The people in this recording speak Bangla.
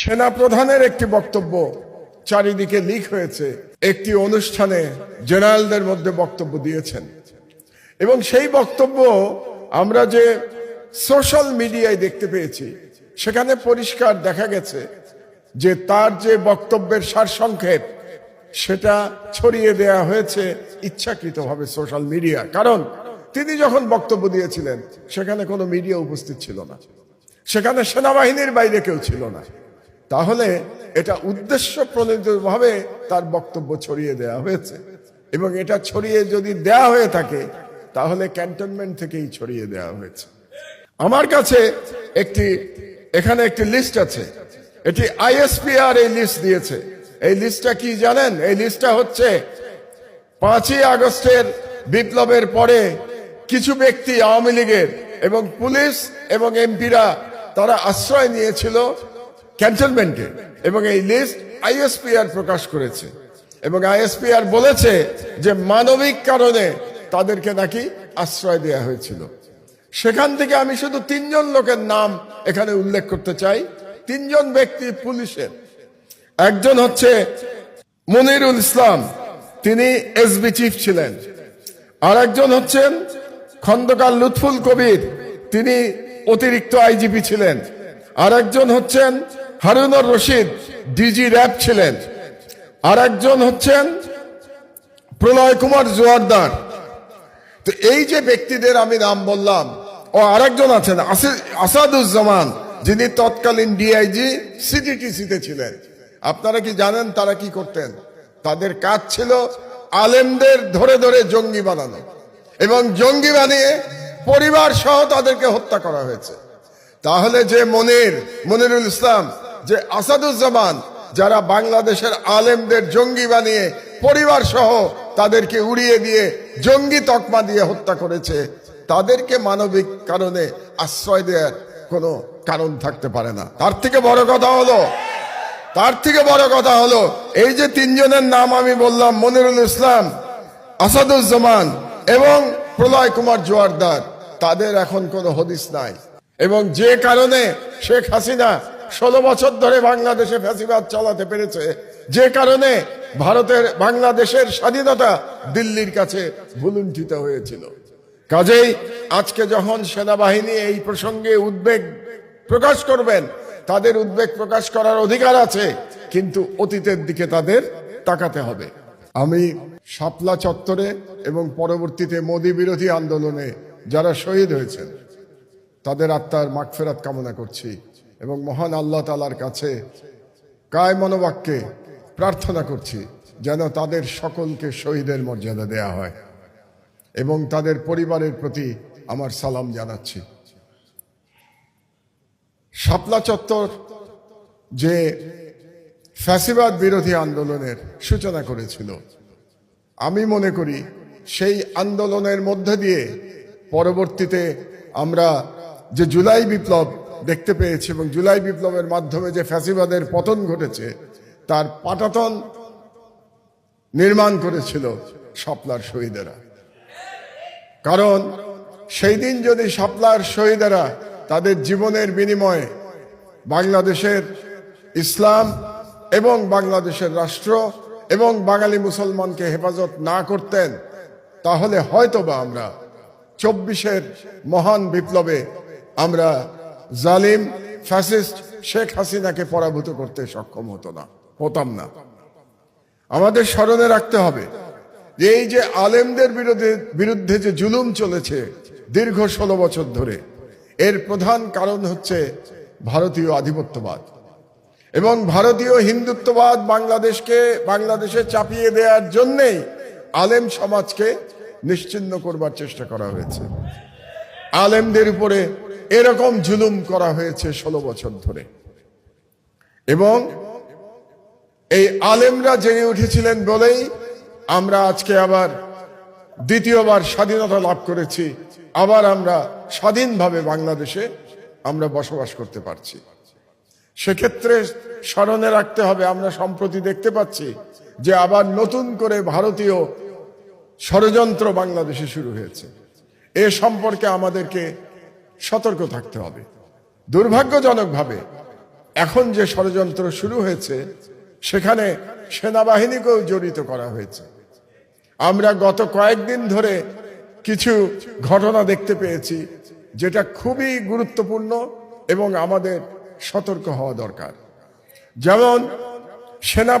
সেনা প্রধানের একটি বক্তব্য চারিদিকে লিক হয়েছে। একটি অনুষ্ঠানে জেনারেলদের মধ্যে বক্তব্য দিয়েছেন। এবং সেই বক্তব্য আমরা যে সোশ্যাল মিডিয়ায় দেখতে পেয়েছি, সেখানে পরিষ্কার দেখা গেছে যে তার যে বক্তব্যের সারসংক্ষেপ, সেটা ছড়িয়ে দেয়া হয়েছে ইচ্ছাকৃতভাবে সোশ্যাল মিডিয়া কারণ তিনি যখন বক্তব্য দিয়েছিলেন, সেখানে কোনো মিডিয়া উপস্থিত ছিল না। সেখানে সেনাবাহিনীর বাইরে কেউ ছিল না। তাহলে এটা উদ্দেশ্য প্রণোদিতভাবে তার বক্তব্য ছড়িয়ে দেওয়া হয়েছে। এবং এটা ছড়িয়ে যদি দেয়া হয়ে থাকে, তাহলে ক্যান্টনমেন্ট থেকেই ছড়িয়ে দেওয়া হয়েছে। আমার কাছে একটি, এখানে একটি লিস্ট আছে। এটি আইএসপিআর এই লিস্ট দিয়েছে। এই লিস্টটা কি জানেন? এই লিস্টটা হচ্ছে, পাঁচই আগস্টের বিপ্লবের পরে কিছু ব্যক্তি আওয়ামী লীগের এবং পুলিশ এবং এমপিরা তারা আশ্রয় নিয়েছিল ক্যান্টনমেন্টে। এবং এই লিস্ট আইএসপিআর প্রকাশ করেছে। এবং আইএসপিআর বলেছে যে মানবিক কারণে তাদেরকে নাকি আশ্রয় দেওয়া হয়েছিল। সেখান থেকে আমি শুধু তিনজন লোকের নাম এখানে উল্লেখ করতে চাই। তিনজন ব্যক্তি পুলিশের। একজন হচ্ছে মনিরুল ইসলাম। তিনি এসবি চিফ ছিলেন। আর একজন হচ্ছেন খন্দকার লুৎফুল কবির। তিনি অতিরিক্ত আইজিপি ছিলেন। আর একজন হচ্ছেন হারুনর রশিদ ডিজি র্যাব ছিলেন। আর একজন হচ্ছেন প্রলয় কুমার জোয়ারদার। তো এই যে ব্যক্তিদের আমি নাম বললাম, ও আরেকজন আছেন আসাদুজ্জামান, যিনি তৎকালীন ডিআইজি সিটিটিসিতে ছিলেন। আপনারা কি জানেন তারা কি করতেন? তাদের কাজ ছিল আলেমদের ধরে ধরে জঙ্গি বানানো এবং জঙ্গি বানিয়ে পরিবার সহ তাদেরকে হত্যা করা হয়েছে। তাহলে যে মনির, মনিরুল ইসলাম যে আসাদুজ্জামান, যারা বাংলাদেশের আলেমদের জঙ্গি বানিয়ে পরিবার সহ তাদেরকে উড়িয়ে দিয়ে জঙ্গি তকমা দিয়ে হত্যা করেছে, তাদেরকে মানবিক কারণে আশ্রয় দেওয়ার কোনো কারণ থাকতে পারে না। তার থেকে বড় কথা হলো, তার থেকে বড় কথা হলো, এই যে তিনজনের নাম আমি বললাম, মনিরুল ইসলাম, আসাদুজ্জামান এবং প্রলয় কুমার জোয়ারদার, তাদের এখন কোনো হদিস নাই। এবং যে কারণে শেখ হাসিনা ষোলো বছর ধরে বাংলাদেশে ফ্যাসিবাদ চালাতে পেরেছে। যে কারণে ভারতের, বাংলাদেশের স্বাধীনতা দিল্লির কাছে ভুলুণ্ঠিত হয়েছিল। কাজেই আজকে যখন সেনাবাহিনী এই প্রসঙ্গে উদ্বেগ প্রকাশ করবেন, তাদের উদ্বেগ প্রকাশ করার অধিকার আছে, কিন্তু অতীতের দিকে তাদের তাকাতে হবে। আমি শাপলা চত্বরে এবং পরবর্তীতে মোদী বিরোধী আন্দোলনে যারা শহীদ হয়েছেন, তাদের আত্মার মাগফেরাত কামনা করছি। এবং মহান আল্লাহ তালার কাছে কায় মনোবাক্যে প্রার্থনা করছি যেন তাদের সকলকে শহীদের মর্যাদা দেয়া হয় এবং তাদের পরিবারের প্রতি আমার সালাম জানাচ্ছি। শাপলা চত্বর যে ফ্যাসিবাদ বিরোধী আন্দোলনের সূচনা করেছিল, আমি মনে করি সেই আন্দোলনের মধ্যে দিয়ে পরবর্তীতে আমরা যে জুলাই বিপ্লব দেখতে পেয়েছি এবং জুলাই বিপ্লবের মাধ্যমে যে ফ্যাসিবাদের পতন ঘটেছে, তার পাটাতন নির্মাণ করেছিল শাপলার শহীদেরা। কারণ সেই দিন যদি শাপলার শহীদেরা তাদের জীবনের বিনিময়ে বাংলাদেশের ইসলাম এবং বাংলাদেশের রাষ্ট্র এবং বাঙালি মুসলমানকে হেফাজত না করতেন, তাহলে হয়তোবা আমরা চব্বিশের মহান বিপ্লবে আমরা জালিম, ফ্যাসিস্ট শেখ হাসিনাকে পরাভূত করতে সক্ষম হতো না, হতাম না। আমাদের স্মরণে রাখতে হবে যে এই যে আলেমদের বিরুদ্ধে বিরুদ্ধে যে জুলুম চলেছে দীর্ঘ ষোলো বছর ধরে, এর প্রধান কারণ হচ্ছে ভারতীয় আধিপত্যবাদ এবং ভারতীয় হিন্দুত্ববাদ বাংলাদেশকে, বাংলাদেশে চাপিয়ে দেওয়ার জন্যেই আলেম সমাজকে নিশ্চিন্ন করবার চেষ্টা করা হয়েছে। আলেমদের উপরে এরকম জুলুম করা হয়েছে ষোলো বছর ধরে। এবং এই আলেমরা জেগে উঠেছিলেন বলেই আমরা আজকে আবার দ্বিতীয়বার স্বাধীনতা লাভ করেছি। আবার আমরা স্বাধীনভাবে বাংলাদেশে আমরা বসবাস করতে পারছি। সেক্ষেত্রে স্মরণে রাখতে হবে, আমরা সম্প্রতি দেখতে পাচ্ছি যে আবার নতুন করে ভারতীয় ষড়যন্ত্র বাংলাদেশে শুরু হয়েছে। এ সম্পর্কে আমাদেরকে সতর্ক থাকতে হবে। দুর্ভাগ্যজনকভাবে এখন যে ষড়যন্ত্র শুরু হয়েছে, সেখানে সেনাবাহিনীকেও জড়িত করা হয়েছে। আমরা গত কয়েকদিন ধরে কিছু ঘটনা দেখতে পেয়েছি, যেটা খুবই গুরুত্বপূর্ণ এবং আমাদের সতর্ক হওয়া দরকার। যেমন সেনা